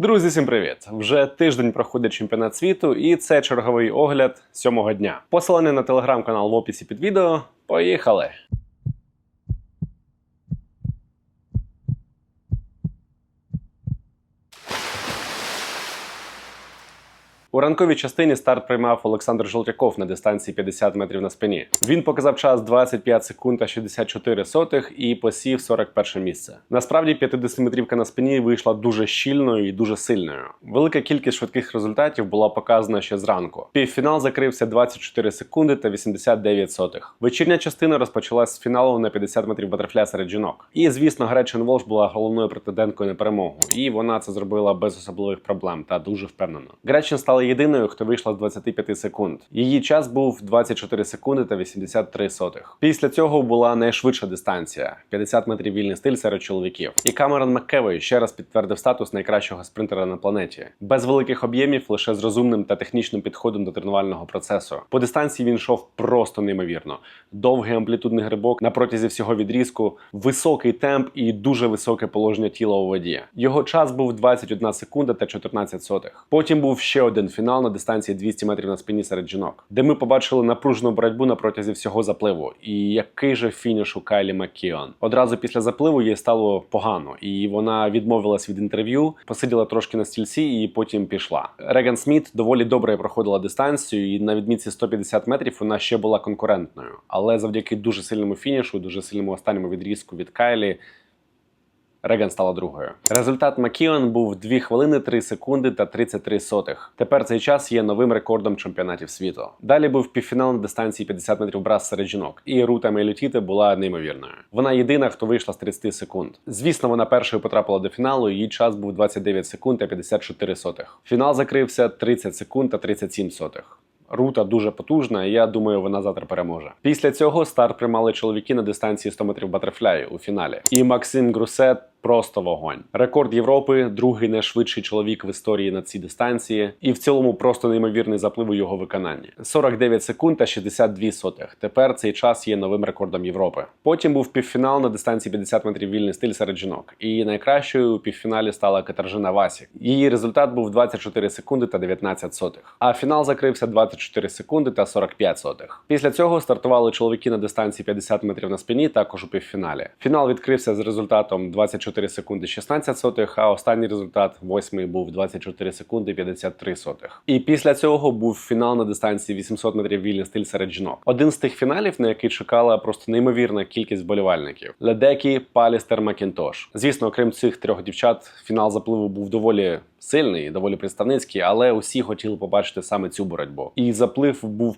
Друзі, всім привіт! Вже тиждень проходить чемпіонат світу, і це черговий огляд сьомого дня. Посилання на телеграм-канал в описі під відео. Поїхали! У ранковій частині старт приймав Олександр Жолтяков на дистанції 50 метрів на спині. Він показав час 25 секунд та 64 сотих і посів 41 місце. Насправді 50-метрівка на спині вийшла дуже щільною і дуже сильною. Велика кількість швидких результатів була показана ще зранку. Півфінал закрився 24 секунди та 89 сотих. Вечірня частина розпочалась з фіналу на 50 метрів батерфля серед жінок. І звісно, Гречин Волш була головною претенденткою на перемогу, і вона це зробила без особливих проблем та дуже впевнено. Гречин стала єдиною, хто вийшла з 25 секунд. Її час був 24 секунди та 83 сотих. Після цього була найшвидша дистанція 50 метрів вільний стиль серед чоловіків. І Камерон Маккевой ще раз підтвердив статус найкращого спринтера на планеті, без великих об'ємів, лише з розумним та технічним підходом до тренувального процесу. По дистанції він йшов просто неймовірно. Довгий амплітудний грибок на протязі всього відрізку, високий темп і дуже високе положення тіла у воді. Його час був 21 секунда та 14 сотих. Потім був ще один фінал на дистанції 200 метрів на спині серед жінок, де ми побачили напружену боротьбу на протязі всього запливу. І який же фініш у Кайлі Маккіон. Одразу після запливу їй стало погано, і вона відмовилась від інтерв'ю, посиділа трошки на стільці і потім пішла. Реган Сміт доволі добре проходила дистанцію, і на відмітці 150 метрів вона ще була конкурентною. Але завдяки дуже сильному фінішу, дуже сильному останньому відрізку від Кайлі. Реган стала другою. Результат Макіон був 2 хвилини 3 секунди та 33 сотих. Тепер цей час є новим рекордом чемпіонатів світу. Далі був півфінал на дистанції 50 метрів брас серед жінок, і Рута Мелютіти була неймовірною. Вона єдина, хто вийшла з 30 секунд. Звісно, вона першою потрапила до фіналу. Її час був 29 секунд та 54 сотих. Фінал закрився 30 секунд та 37 сотих. Рута дуже потужна, і я думаю, вона завтра переможе. Після цього старт приймали чоловіки на дистанції 100 метрів батерфляю у фіналі. І Максим Грусет просто вогонь. Рекорд Європи, другий найшвидший чоловік в історії на цій дистанції, і в цілому просто неймовірний заплив у його виконанні. 49 секунд та 62 сотих. Тепер цей час є новим рекордом Європи. Потім був півфінал на дистанції 50 метрів вільний стиль серед жінок. І найкращою у півфіналі стала Катержина Васік. Її результат був 24 секунди та 19 сотих. А фінал закрився 24 секунди та 45 сотих. Після цього стартували чоловіки на дистанції 50 метрів на спині, також у півфіналі. Фінал відкрився з результатом 24 секунди 16 сотих, а останній результат восьмий був 24 секунди 53 сотих. І після цього був фінал на дистанції 800 метрів вільний стиль серед жінок. Один з тих фіналів, на який чекала просто неймовірна кількість вболівальників: Ледекі, Палістер, Макінтош. Звісно, окрім цих трьох дівчат, фінал запливу був доволі сильний, доволі представницький, але усі хотіли побачити саме цю боротьбу. І заплив був.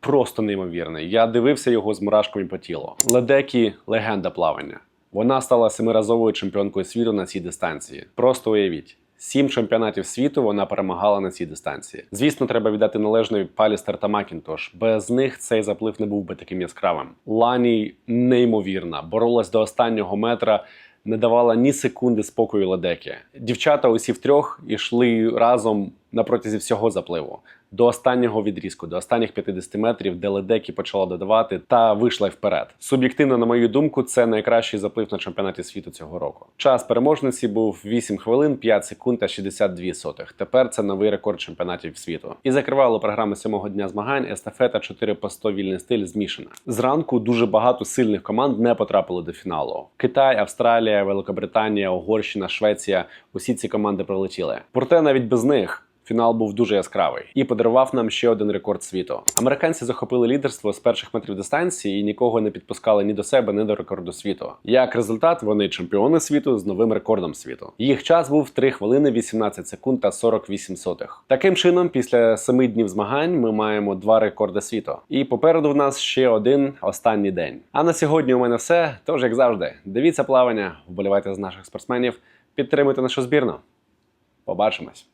Просто неймовірний. Я дивився його з мурашками по тілу. Ледекі легенда плавання. Вона стала семиразовою чемпіонкою світу на цій дистанції. Просто уявіть. Сім чемпіонатів світу вона перемагала на цій дистанції. Звісно, треба віддати належний Палістер та Макінтош. Без них цей заплив не був би таким яскравим. Лані неймовірна, боролась до останнього метра, не давала ні секунди спокою ледекі. Дівчата усі втрьох ішли разом на протязі всього запливу. До останнього відрізку, до останніх 50 метрів, де ледекі почала додавати та вийшла вперед. Суб'єктивно, на мою думку, це найкращий заплив на чемпіонаті світу цього року. Час переможниці був 8 хвилин, 5 секунд та 62 сотих. Тепер це новий рекорд чемпіонатів світу. І закривало програми сьомого дня змагань естафета 4 по 100 вільний стиль змішана. Зранку дуже багато сильних команд не потрапили до фіналу. Китай, Австралія, Великобританія, Угорщина, Швеція усі ці команди прилетіли. Проте навіть без них. Фінал був дуже яскравий і подарував нам ще один рекорд світу. Американці захопили лідерство з перших метрів дистанції і нікого не підпускали ні до себе, ні до рекорду світу. Як результат, вони чемпіони світу з новим рекордом світу. Їх час був 3 хвилини 18 секунд та 48 сотих. Таким чином, після семи днів змагань ми маємо два рекорди світу. І попереду в нас ще один останній день. А на сьогодні у мене все. Тож, як завжди, дивіться плавання, вболівайте з наших спортсменів, підтримуйте нашу збірну. Побачимось.